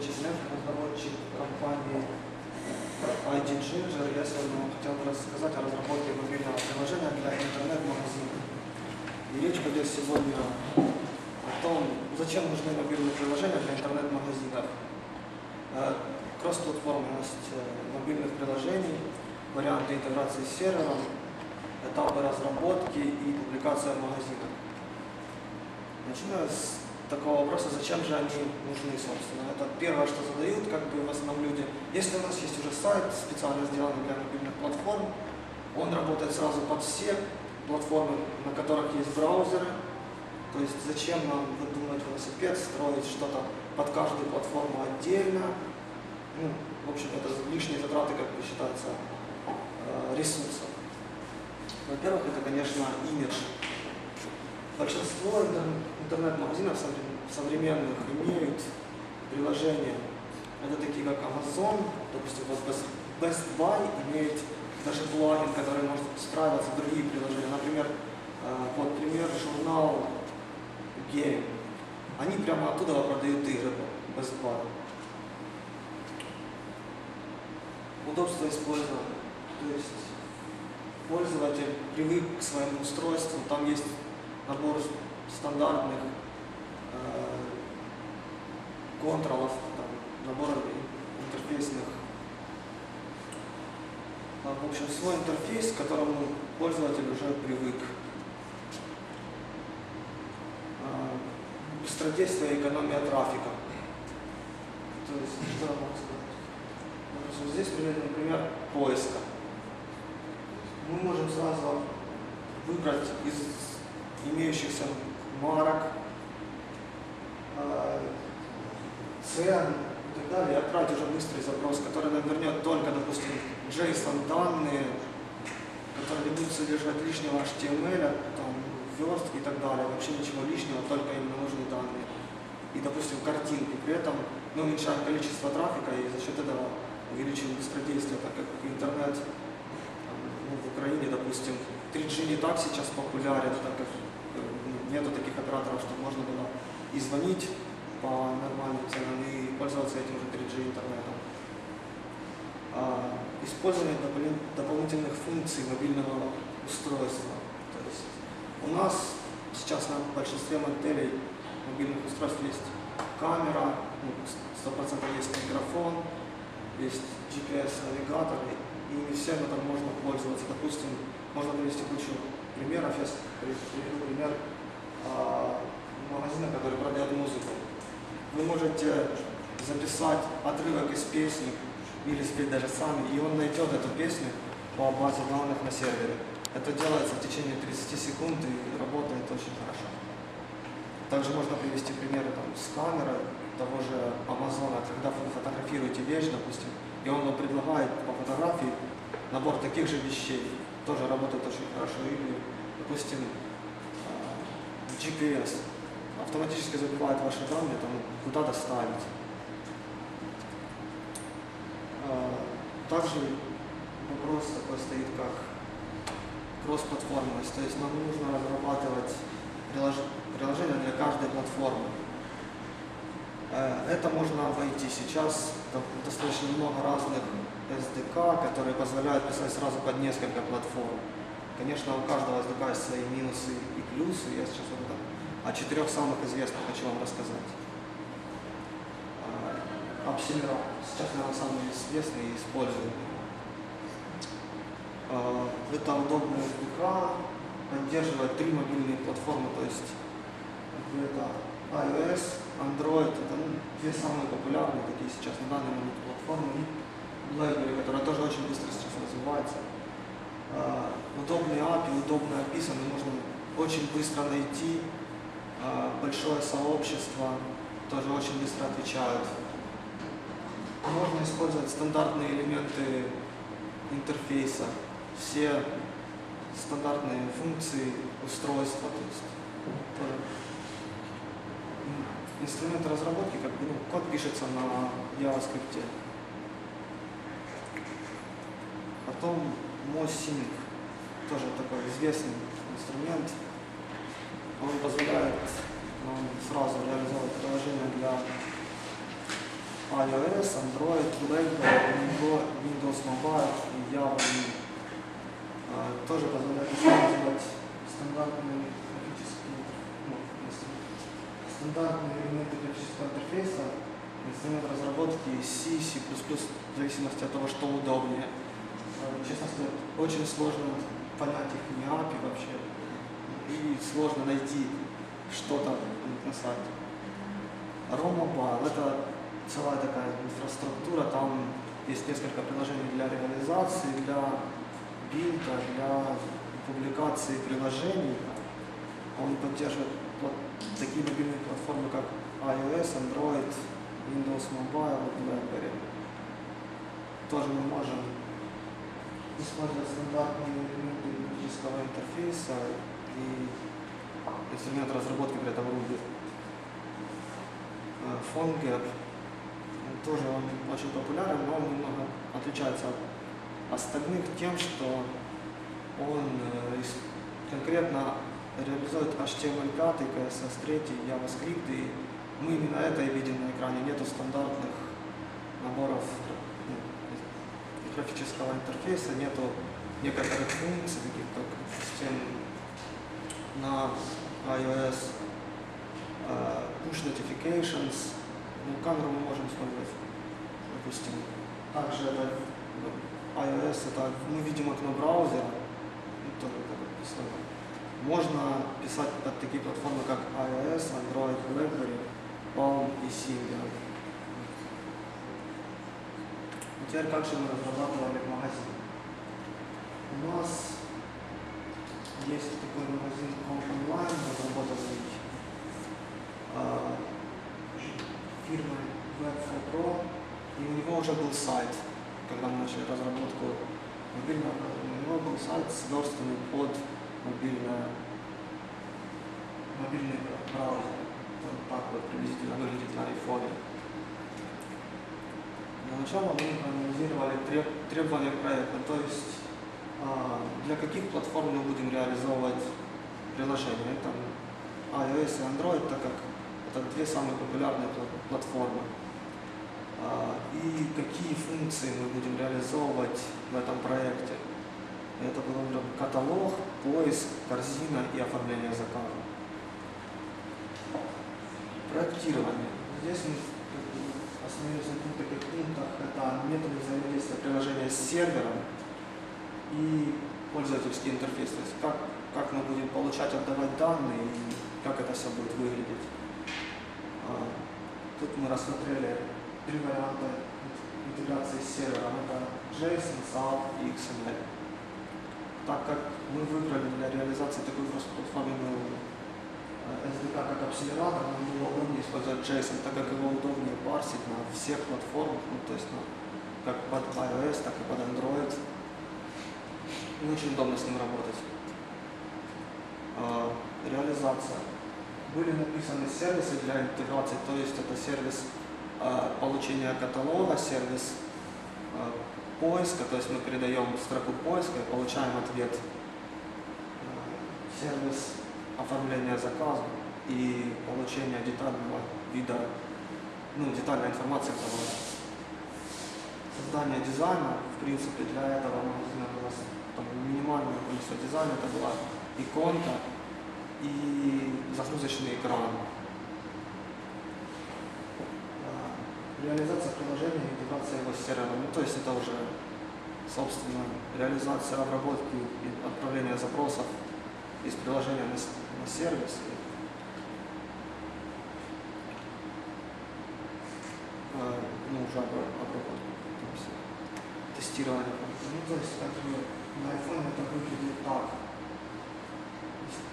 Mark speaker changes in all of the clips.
Speaker 1: Чернев, разработчик компании ID Ginger. Я сегодня хотел бы рассказать о разработке мобильного приложения для интернет-магазина. И речь пойдет сегодня о том, зачем нужны мобильные приложения для интернет-магазинов. Э, Кросс-платформенность э, мобильных приложений, варианты интеграции с сервером, этапы разработки и публикация в магазинах. С такого вопроса, зачем же они нужны, собственно. Это первое, что задают, как бы в основном люди. Если у нас есть уже сайт, специально сделанный для мобильных платформ, он работает сразу под все платформы, на которых есть браузеры. То есть зачем нам выдумывать велосипед, строить что-то под каждую платформу отдельно. Ну, в общем, это лишние затраты, как бы считается, э, ресурсов. Во-первых, это, конечно, имидж. Большинство интернет-магазинов современных имеют приложения. Это такие, как Amazon, допустим, вот Best Buy имеет даже плагин, который может встраиваться в другие приложения. Например, вот пример журнал Game. Они прямо оттуда продают игры Best Buy. Удобство использования. То есть пользователь привык к своему устройству, там есть набор стандартных э, контролов, там, набор интерфейсных. А, в общем, свой интерфейс, к которому пользователь уже привык. А, быстродействие и экономия трафика. То есть, что я могу сказать? Здесь примерно, например, поиска мы можем сразу выбрать из имеющихся марок, э, цен и так далее, отправить уже быстрый запрос, который нам вернет только, допустим, JSON данные, которые не будут содержать лишнего HTML, там, верстки и так далее, вообще ничего лишнего, только именно нужные данные. И, допустим, картинки. При этом мы уменьшаем количество трафика и за счет этого увеличиваем быстродействие, так как интернет ну, в Украине, допустим, 3G не так сейчас популярен, так как э, ну, нету таких операторов, чтобы можно было и звонить по нормальным ценам и пользоваться этим же 3G интернетом. А, использование дополнительных функций мобильного устройства. То есть у нас сейчас на большинстве моделей мобильных устройств есть камера, ну, 100% есть микрофон, есть GPS-навигатор и не всем это можно пользоваться. Допустим, можно привести кучу примеров. Я приведу пример а, магазина, который продает музыку. Можете записать отрывок из песни или спеть даже сами, и он найдет эту песню по базе данных на сервере. Это делается в течение 30 секунд и работает очень хорошо. Также можно привести примеры там, с камеры того же Амазона, когда вы фотографируете вещь, допустим, и он вам предлагает по фотографии набор таких же вещей, тоже работает очень хорошо. Или, допустим, GPS автоматически забивает ваши данные, там, куда доставить. Также вопрос такой стоит, как кросс-платформенность. То есть нам нужно разрабатывать приложение для каждой платформы. Э, это можно обойти. Сейчас достаточно много разных SDK, которые позволяют писать сразу под несколько платформ. Конечно, у каждого SDK есть свои минусы и плюсы. Я сейчас вот о четырех самых известных хочу вам рассказать. Апсимера сейчас, наверное, самый известный и используемый. Э, это удобный SDK, поддерживает три мобильные платформы, то есть это iOS, Android, это ну, две самые популярные такие сейчас на данный момент платформы. И BlackBerry, которая тоже очень быстро сейчас развивается. Uh, удобные API, удобно описаны, можно очень быстро найти. Uh, большое сообщество тоже очень быстро отвечают. Можно использовать стандартные элементы интерфейса, все стандартные функции устройства. То есть, тоже инструмент разработки, как ну, код пишется на JavaScript. Потом MOSync, тоже такой известный инструмент. Он позволяет нам сразу реализовать приложение для iOS, Android, BlackBerry, Windows, Mobile и Java. А, Тоже позволяет использовать стандартные графические, ну, стандартные элементы графического интерфейса, инструмент разработки C, C++, в зависимости от того, что удобнее. А, Честно сказать, очень сложно понять их не API вообще, и сложно найти что-то на сайте. Romobile – это целая такая инфраструктура, там есть несколько приложений для реализации, для билда, для публикации приложений. Он поддерживает такие мобильные платформы, как iOS, Android, Windows Mobile, BlackBerry. Тоже мы можем использовать стандартные элементы графического интерфейса и инструмент разработки при этом Ruby. PhoneGap тоже он очень популярен, но он немного отличается от остальных тем, что он э, конкретно реализует HTML5, CSS3, JavaScript, и мы именно это и видим на экране. Нету стандартных наборов ну, графического интерфейса, нету некоторых функций, таких как систем на iOS, э, push notifications, ну, камеру мы можем использовать, допустим. Также это iOS, это мы видим окно браузера, ну, тоже написано. Можно писать под такие платформы, как iOS, Android, BlackBerry, Palm и Symbian. Ну, Теперь как же мы разрабатывали магазин? У нас есть такой магазин Online, разработанный а, фирмой Web4Pro, и у него уже был сайт, когда мы начали разработку мобильного, у него был сайт, сверстанный под мобильное, мобильный браузер. Вот так вот приблизительно выглядит на айфоне. Для начала мы проанализировали треб- требования проекта, то есть а, для каких платформ мы будем реализовывать приложения. Это iOS и Android, так как это две самые популярные пла- платформы. А, И какие функции мы будем реализовывать в этом проекте. Это например, каталог, поиск, корзина и оформление заказа. Проектирование. Здесь мы остановились на таких пунктах. Это методы взаимодействия приложения с сервером и пользовательский интерфейс. То есть как, как мы будем получать, отдавать данные и как это все будет выглядеть. А, Тут мы рассмотрели три варианта интеграции с сервером. Это JSON, SAP и XML. Так как мы выбрали для реализации такой платформенную SDK как акселератор, нам было удобнее использовать JSON, так как его удобнее парсить на всех платформах, ну, то есть на, как под iOS, так и под Android. И очень удобно с ним работать. А, Реализация. Были написаны сервисы для интеграции, то есть это сервис получения каталога, сервис а, поиска, то есть мы передаем строку поиска и получаем ответ. А, Сервис оформления заказа и получения детального вида, ну, детальной информации о товаре. Создание дизайна, в принципе, для этого магазина было там, минимальное количество дизайна, это была иконка и загрузочный экран. А, Реализация приложения, интеграция его с сервером, ну, то есть это уже, собственно, реализация обработки и отправления запросов из приложения на, на сервис. А, ну, уже обра- обработку, то есть тестирование. Ну, то есть, как бы, на iPhone это выглядит так.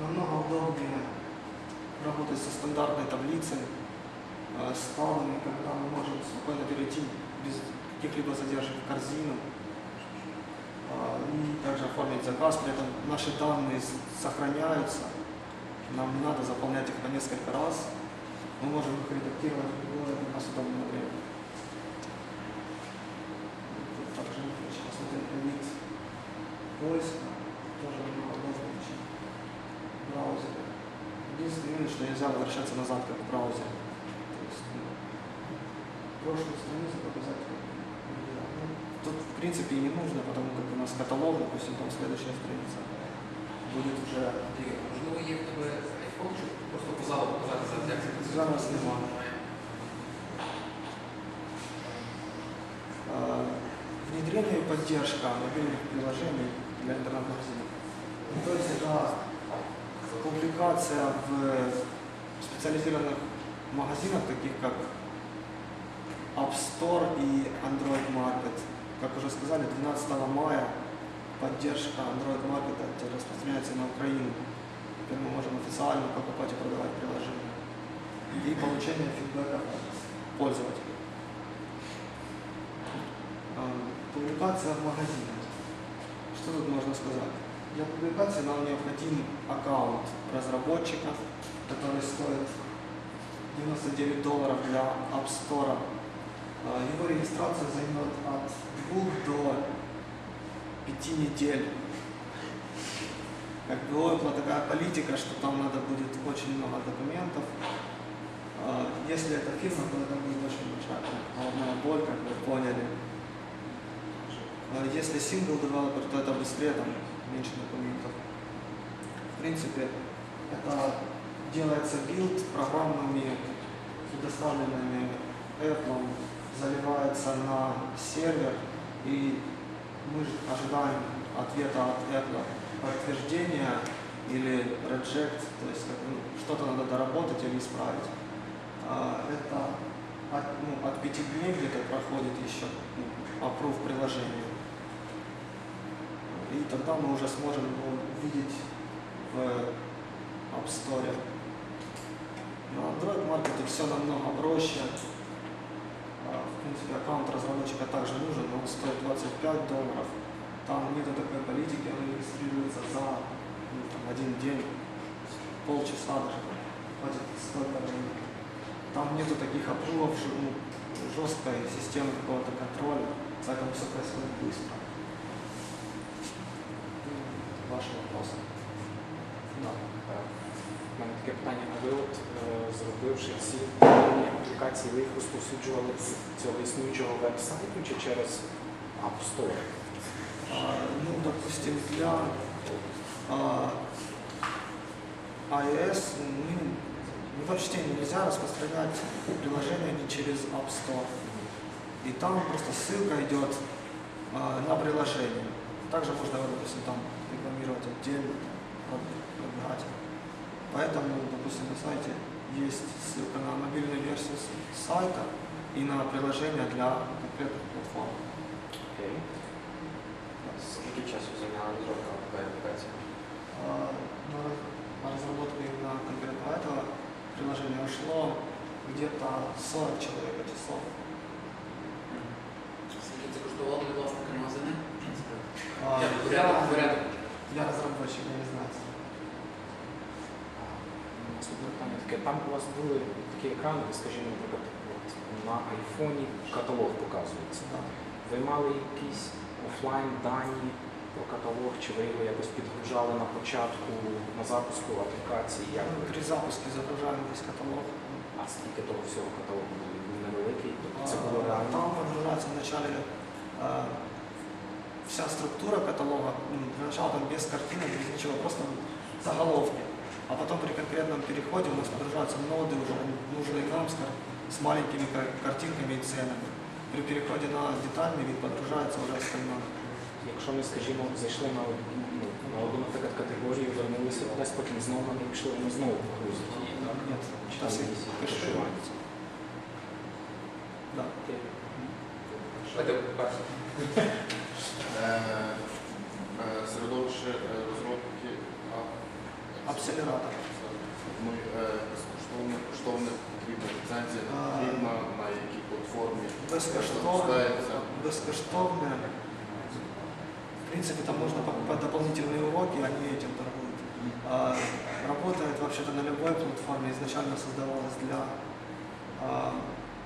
Speaker 1: Намного удобнее работать со стандартной таблицей, с файлами, когда мы можем спокойно перейти без каких-либо задержек в корзину а, и также оформить заказ. При этом наши данные сохраняются, нам не надо заполнять их по несколько раз. Мы можем их редактировать в любое удобное время. Также посмотреть на вид поиска, тоже намного удобнее, чем в браузере. Единственное, что нельзя возвращаться назад, как в браузере То есть, ну, прошлую страницу показать. Ну, Тут, в принципе, и не нужно, потому как у нас каталог, допустим, там следующая страница будет уже
Speaker 2: Ігор, Можливо, є в тебе iPhone, щоб просто по залу показати зараз, як це працює?
Speaker 1: Зараз немає. А, внедрение и поддержка мобильных приложений для интернет-магазинов. Ну, То есть это публикация в специализированных магазинах, таких как App Store и Android Market. Как уже сказали, 12 мая поддержка Android Market распространяется на Украину. Теперь мы можем официально покупать и продавать приложения. И получение фидбэка от пользователей. А, Публикация в магазине. Что тут можно сказать? Для публикации нам необходим аккаунт разработчика, который стоит 99 долларов для App Store. А, Его регистрация займет от двух до пяти недель. Как бы была такая политика, что там надо будет очень много документов. А, Если это фирма, то это будет очень большая головная боль, как вы поняли. А Если single developer, то это быстрее, там меньше документов. В принципе, это делается билд программными, предоставленными Apple, заливается на сервер, и мы ожидаем ответа от Apple, подтверждения или reject, то есть ну, что-то надо доработать или исправить. А, Это от, ну, от пяти дней где-то проходит еще ну, approve приложения. И тогда мы уже сможем его увидеть в App Store. На Android Market все намного проще. Принципе, аккаунт разработчика также нужен, но он стоит 25 долларов. Там нет такой политики, он регистрируется за ну, там, один день, полчаса даже, хватит столько времени. Там нету таких опрувов, ну, жесткой системы какого-то контроля, поэтому все происходит быстро. М, Ваши вопросы? Да
Speaker 3: У мене таке питання, а ви от е, зробивши ці мобільні аплікації, ви їх розповсюджували з цього існуючого веб-сайту чи через App Store?
Speaker 1: А, ну, допустим, для а, iOS ну, ни почти нельзя распространять приложение не через App Store. И там просто ссылка идет а, на приложение. Также можно, его, допустим, там рекламировать отдельно, там, продвигать. Поэтому, допустим, на сайте есть ссылка на мобильную версию с- сайта и на приложение для конкретных платформ.
Speaker 3: Окей.
Speaker 4: Скільки часу зайняла розробка такої аплікації?
Speaker 1: А, на, на разработку именно конкретно этого приложения ушло где-то 40 человек часов.
Speaker 2: Скільки це коштувало для власника магазину?
Speaker 1: А,
Speaker 2: Я порядок,
Speaker 1: я,
Speaker 2: порядок.
Speaker 1: я разработчик, я не знаю.
Speaker 3: Таке. Там у вас були такі екрани, скажімо, наприклад, на айфоні каталог показується.
Speaker 1: Да.
Speaker 3: Ви мали якісь офлайн дані про каталог, чи ви його якось підгружали на початку, на запуску аплікації? Як ви?
Speaker 1: при запуске загружаем весь каталог.
Speaker 3: А скільки того всього каталогу був невеликий, тобто це було реально.
Speaker 1: Там подгружается вначале а, вся структура каталога, ну, для начала там без картинок, без ничего, просто заголовки. А потом при конкретном переходе у нас подгружаются ноды, уже нужные нам с, кар- с маленькими кар- картинками и ценами. При переходе на детальный вид подгружается уже остальное.
Speaker 3: Якщо ми, скажімо, зайшли на одну, ну, на одну наприклад, категорію, вернулися кудись, потім знову на неї пішли, вони знову погрузять її. так?
Speaker 1: Нет,
Speaker 3: Чи
Speaker 1: сейчас
Speaker 3: там
Speaker 1: их
Speaker 3: якісь
Speaker 1: кэшируют. Да.
Speaker 3: Окей.
Speaker 2: Давайте перше.
Speaker 1: Акселератор.
Speaker 5: Ми е, безкоштовно коштовно потрібна ліцензія, не
Speaker 1: А.
Speaker 5: потрібна на якій платформі
Speaker 1: Безкоштовно,
Speaker 5: запускається.
Speaker 1: безкоштовно. В принципе, там можно покупать дополнительные уроки, они этим торгуют. А, работает вообще-то на любой платформе, изначально создавалась для а,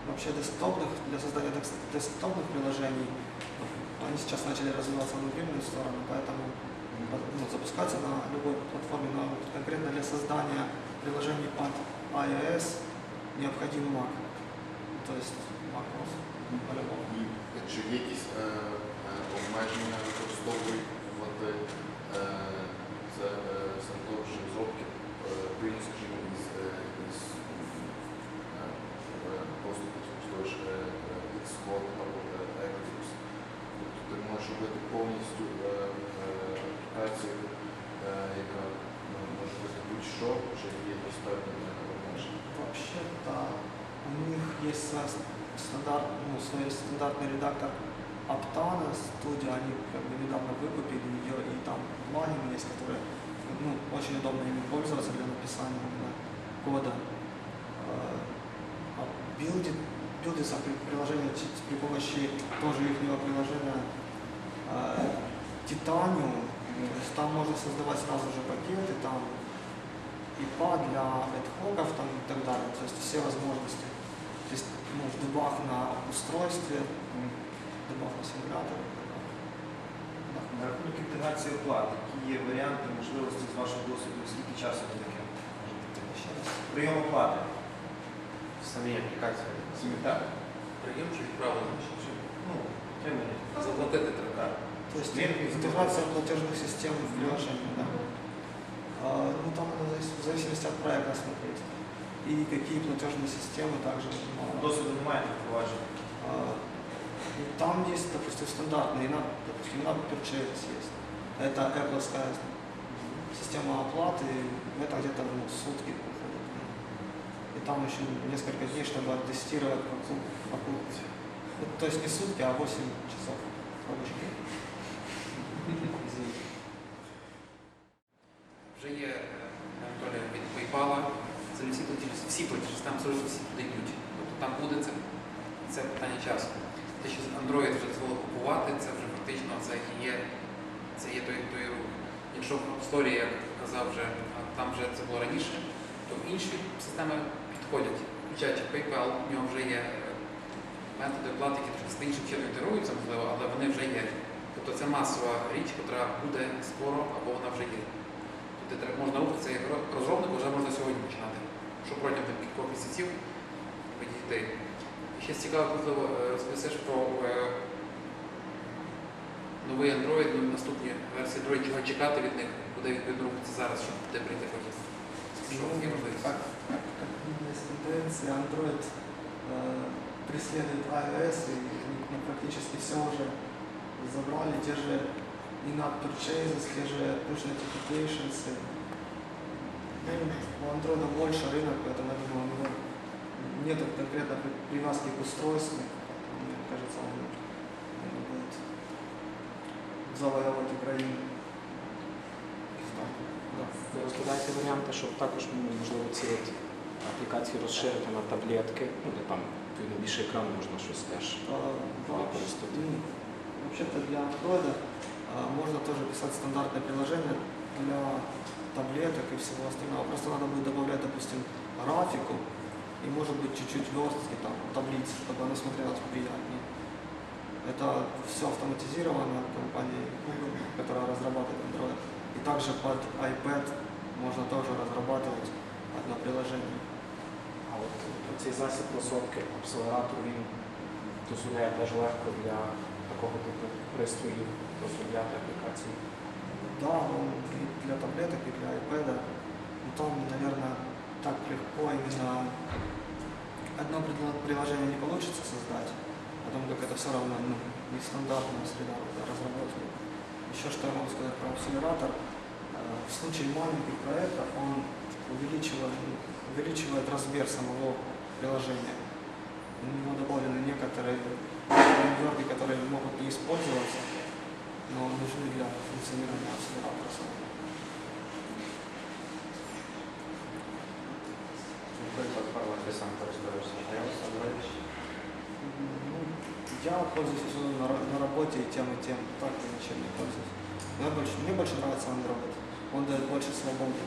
Speaker 1: вообще десктопных, для создания декс- десктопных приложений. Они сейчас начали развиваться в мобильную сторону, поэтому ну, запускаться на любой платформе, но вот конкретно для создания приложений под iOS необходим Mac. То есть macOS. По-любому.
Speaker 5: І чи є якісь е, е, обмеження використовувати е, це е, середовище розробки е, порівняно, скажімо, із, е, із е, е, доступу з того ж е, е, Xcode або е, Eclipse. Тобто ти можеш робити повністю е, е, аплікацію, е, яка ну, може бути будь-що, чи є якісь певні е, обмеження.
Speaker 1: Вообще-то у них есть своя с- стандарт, ну, свой стандартный редактор Aptana студия, они как бы недавно выкупили ее, и там плагины есть, которые ну, очень удобно ими пользоваться для написания именно кода. Э, А билдит, билдится при- приложение чи- при помощи тоже их приложения э, Titanium, то есть там можно создавать сразу же пакеты, там и пад для эдхоков там, и так далее. То есть все возможности. То есть ну, в дебаг на устройстве, дебаг на симуляторе. и так далее. Да.
Speaker 6: На рахунок інтеграції оплат, які є варіанти, можливості з вашого досвіду, скільки часу ви таке може піти?
Speaker 1: Ще раз.
Speaker 6: Прийом оплати.
Speaker 4: В самій аплікації.
Speaker 6: Самі так?
Speaker 2: Прийом чи відправлення? Чи- чи-
Speaker 6: Ну, отримання.
Speaker 2: Заплатити треба.
Speaker 1: То есть интеграция платежных систем в приложении, да. А, ну там надо в зависимости от проекта смотреть. И какие платежные системы также. мало.
Speaker 6: Досвіду немає впровадження.
Speaker 1: Там есть, допустим, стандартные, допустим, на Purchase есть. Это Apple система оплаты, это где-то ну, сутки уходит. И там еще несколько дней, чтобы оттестировать покуп- покупку. Ну, то есть не сутки, а 8 часов. Извините.
Speaker 2: Вже є е, Анатолія від PayPal, це не всі платежі, всі платежі, там абсолютно всі туди йдуть. Тобто там буде це, це питання часу. Те, що Android вже дозволив купувати, це вже фактично це є, це є той, той рух. Якщо в App Store, як казав вже, там вже це було раніше, то інші системи підходять, включаючи PayPal, в нього вже є е, методи оплати, які трошки іншим чином інтегруються, можливо, але вони вже є. Тобто це масова річ, яка буде скоро або вона вже є. Тобто треба- можна рухатися як ро- розробнику, вже можна сьогодні починати. Що протягом кількох місяців відійти. І ще цікаво, можливо, е, розповісиш про е, новий Android, ну, наступні версії Android, чого чекати від них, куди відповідно рухатися зараз, щоб туди прийти потім. Що є можливість?
Speaker 1: Как, как видно из тенденции, Android э, преследует iOS, и они, ну, практически все уже забрали, те же in-app purchases, те же push notifications. и, ну, у Android больше рынок, поэтому я думаю, у него нет конкретно при- привязки к устройству. Мне кажется, он, он будет завоевывать Украину. Да.
Speaker 3: Ви розглядаєте варіанти, щоб також ну, можливо ці от аплікації розширити на таблетки, ну де там відповідно більше екрану можна щось теж.
Speaker 1: А, вообще-
Speaker 3: Використати.
Speaker 1: ну, Вообще-то для Android а, можно тоже писать стандартное приложение для таблеток и всего остального. Просто надо будет добавлять, допустим, графику и может быть чуть-чуть верстки, там, таблиц, чтобы она смотрелась приятнее. Это все автоматизировано компанией Google, которая разрабатывает Android. И также под iPad можно тоже разрабатывать одно приложение.
Speaker 3: А от цей засіб розробки акселератор він дозволяє теж легко для такого типу пристроїв розробляти аплікації.
Speaker 1: Да, он и для таблеток, и для iPad. Но там, наверное, так легко именно одно предло- приложение не получится создать, потому как это все равно ну, нестандартная среда разработки. Еще что я могу сказать про акселератор. Э, В случае маленьких проектов он увеличивает, увеличивает размер самого приложения. У него добавлены некоторые фреймворки, которые могут не использоваться, но нужны для функционирования акселератора самого.
Speaker 4: Якою платформою ти сам Android?
Speaker 1: Ну, я пользуюсь уже на, на работе и тем, и тем, так я ничем не пользуюсь. Мне больше, мне больше нравится Android. Он дает больше свободы.